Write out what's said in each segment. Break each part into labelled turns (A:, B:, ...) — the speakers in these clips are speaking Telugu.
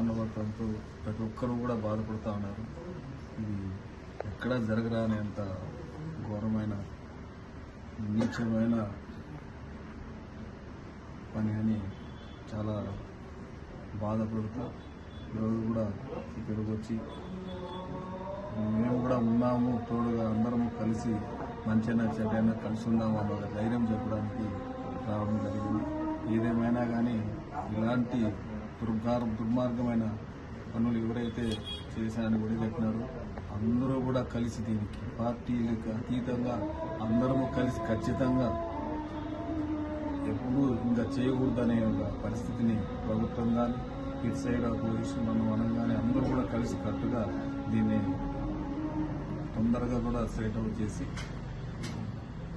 A: మానవత్వంతో ప్రతి ఒక్కరు కూడా బాధపడుతూ ఉన్నారు. ఇది ఎక్కడా జరగరాని అంత ఘోరమైన నీచమైన పని అని చాలా బాధపడుతూ ఈరోజు కూడా ఇక్కడికి వచ్చి మేము కూడా ఉన్నాము తోడుగా అందరము కలిసి మంచిగా చెడ్డైనా కలిసి ఉన్నాము అన్న ధైర్యం చెప్పడానికి రావడం జరిగింది. ఏదేమైనా కానీ ఇలాంటి దుర్గార్ దుర్మార్గమైన పనులు ఎవరైతే చేశారని కూడా అందరూ కూడా కలిసి దీనికి పార్టీలకు అతీతంగా అందరము కలిసి ఖచ్చితంగా ఎప్పుడు ఇంకా చేయకూడదనే ఒక పరిస్థితిని ప్రభుత్వం కానీ ఇటు సైడ్ అపోజిషన్ మనం మనం కానీ అందరూ కూడా కలిసి కట్టుగా దీన్ని తొందరగా కూడా సెట్ అవుట్ చేసి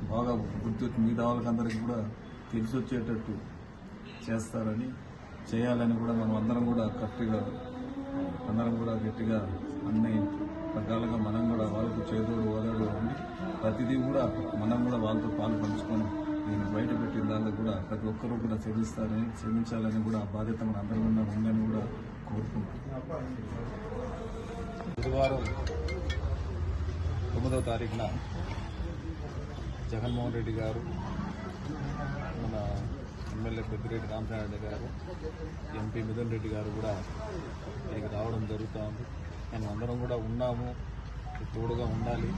A: బాగా గుర్తు మిగతా వాళ్ళకందరికీ కూడా తెలిసి వచ్చేటట్టు చేస్తారని చేయాలని కూడా మనం అందరం కూడా కరెక్ట్గా అందరం కూడా గట్టిగా అన్ని రకాలుగా మనం కూడా వాళ్ళకు చేదోడు ఓదాడు ఉండి ప్రతిదీ కూడా మనం కూడా వాళ్ళతో పాలు పంచుకొని దీన్ని బయట పెట్టిన దాంట్లో కూడా ప్రతి ఒక్కరూ కూడా క్షమిస్తారని క్షమించాలని కూడా ఆ బాధ్యత మన అందరం ఉన్న ఉందని కూడా కోరుకుంటున్నాం.
B: బుధవారం తొమ్మిదవ తారీఖున జగన్మోహన్ రెడ్డి గారు పెద్దిరెడ్డి రామచంద్రారెడ్డి గారు ఎంపీ మిథున్ రెడ్డి గారు కూడా ఇక్కడికి రావడం జరుగుతూ ఉంది మేము అందరం కూడా ఉన్నాము. తోడుగా ఉండాలి.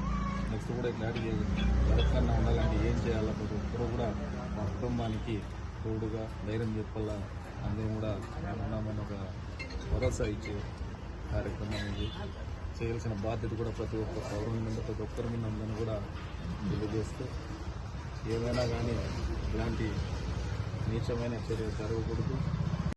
B: నెక్స్ట్ కూడా ఇట్లాంటి జరగకుండా ఉండాలంటే ఏం చేయాలో ప్రతి ఒక్కరూ కూడా మా కుటుంబానికి తోడుగా ధైర్యం చెప్పాలా అందరం కూడా మేము ఉన్నామని ఒక భరోసా ఇచ్చే కార్యక్రమం ఇది. చేయాల్సిన బాధ్యత కూడా ప్రతి ఒక్క పౌరుని మీద ప్రతి ఒక్కరి మీద ఉందని కూడా తెలియజేస్తూ ఏమైనా కానీ ఇలాంటి నీచమైన చర్యలు జరగకూడదు.